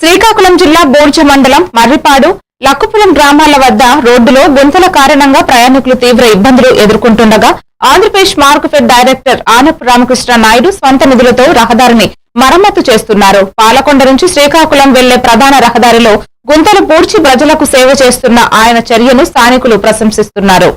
శ్రీకాకుళం జిల్లా బోర్జ మండలం మర్రిపాడు లక్కుపురం గ్రామాల వద్ద రోడ్డులో గుంతల కారణంగా ప్రయాణికులు తీవ్ర ఇబ్బందులు ఎదుర్కొంటుండగా ఆంధ్రప్రదేశ్ మార్కెఫెడ్ డైరెక్టర్ ఆనప్ రామకృష్ణ నాయుడు స్వంత నిధులతో రహదారిని మరమ్మతు చేస్తున్నారు. పాలకొండ నుంచి శ్రీకాకుళం వెళ్ళే ప్రధాన రహదారిలో గుంతలు పూడ్చి ప్రజలకు సేవ చేస్తున్న ఆయన చర్యను స్థానికులు ప్రశంసిస్తున్నారు.